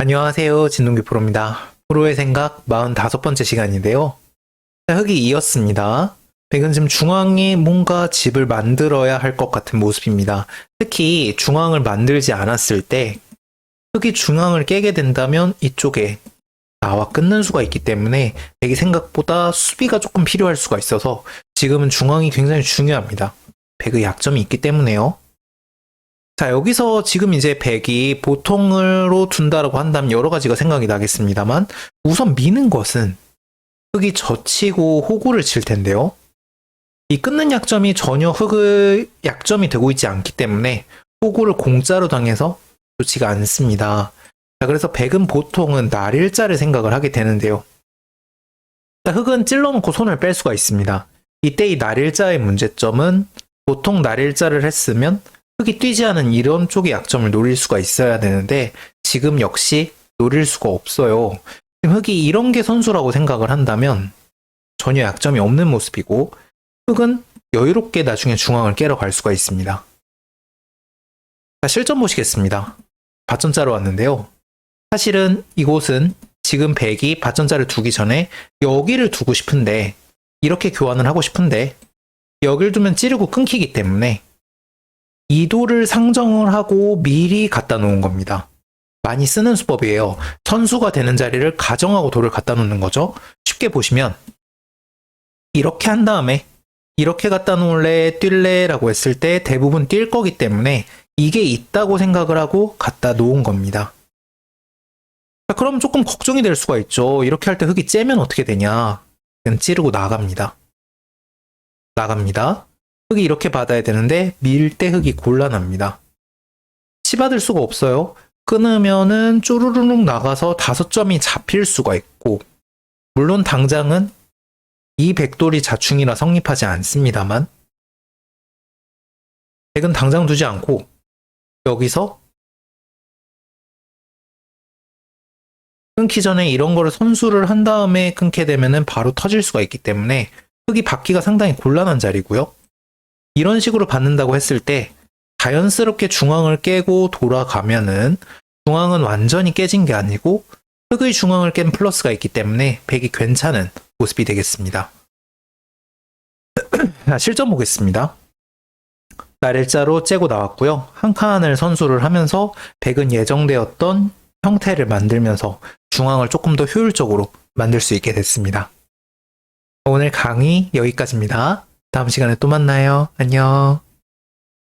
안녕하세요. 진동기 프로입니다. 프로의 생각 45번째 시간인데요. 자, 흙이 이었습니다. 백은 지금 중앙에 뭔가 집을 만들어야 할 것 같은 모습입니다. 특히 중앙을 만들지 않았을 때 흙이 중앙을 깨게 된다면 이쪽에 나와 끊는 수가 있기 때문에 백이 생각보다 수비가 조금 필요할 수가 있어서 지금은 중앙이 굉장히 중요합니다. 백의 약점이 있기 때문에요. 자, 여기서 지금 이제 백이 보통으로 둔다라고 한다면 여러 가지가 생각이 나겠습니다만 우선 미는 것은 흙이 젖히고 호구를 칠 텐데요. 이 끊는 약점이 전혀 흙의 약점이 되고 있지 않기 때문에 호구를 공짜로 당해서 좋지가 않습니다. 자, 그래서 백은 보통은 날일자를 생각을 하게 되는데요. 자, 흙은 찔러놓고 손을 뺄 수가 있습니다. 이때 이 날일자의 문제점은 보통 날일자를 했으면 흙이 뛰지 않은 이런 쪽의 약점을 노릴 수가 있어야 되는데 지금 역시 노릴 수가 없어요. 지금 흙이 이런 게 선수라고 생각을 한다면 전혀 약점이 없는 모습이고 흙은 여유롭게 나중에 중앙을 깨러 갈 수가 있습니다. 자, 실전 보시겠습니다. 밭전자로 왔는데요. 사실은 이곳은 지금 백이 밭전자를 두기 전에 여기를 두고 싶은데 이렇게 교환을 하고 싶은데 여길 두면 찌르고 끊기기 때문에 이도를 상정을 하고 미리 갖다 놓은 겁니다. 많이 쓰는 수법이에요. 선수가 되는 자리를 가정하고 돌을 갖다 놓는 거죠. 쉽게 보시면 이렇게 한 다음에 이렇게 갖다 놓을래 뛸래 라고 했을 때 대부분 뛸 거기 때문에 이게 있다고 생각을 하고 갖다 놓은 겁니다. 자, 그럼 조금 걱정이 될 수가 있죠. 이렇게 할 때 흙이 째면 어떻게 되냐. 찌르고 나갑니다. 나갑니다. 흙이 이렇게 받아야 되는데 밀 때 흙이 곤란합니다. 치받을 수가 없어요. 끊으면은 쪼르르륵 나가서 다섯 점이 잡힐 수가 있고 물론 당장은 이 백돌이 자충이라 성립하지 않습니다만 백은 당장 두지 않고 여기서 끊기 전에 이런 거를 선수를 한 다음에 끊게 되면은 바로 터질 수가 있기 때문에 흙이 받기가 상당히 곤란한 자리고요. 이런 식으로 받는다고 했을 때 자연스럽게 중앙을 깨고 돌아가면은 중앙은 완전히 깨진 게 아니고 흙의 중앙을 깬 플러스가 있기 때문에 백이 괜찮은 모습이 되겠습니다. 자, 실전 보겠습니다. 날 일자로 째고 나왔고요. 한 칸을 선수를 하면서 백은 예정되었던 형태를 만들면서 중앙을 조금 더 효율적으로 만들 수 있게 됐습니다. 오늘 강의 여기까지입니다. 다음 시간에 또 만나요. 안녕.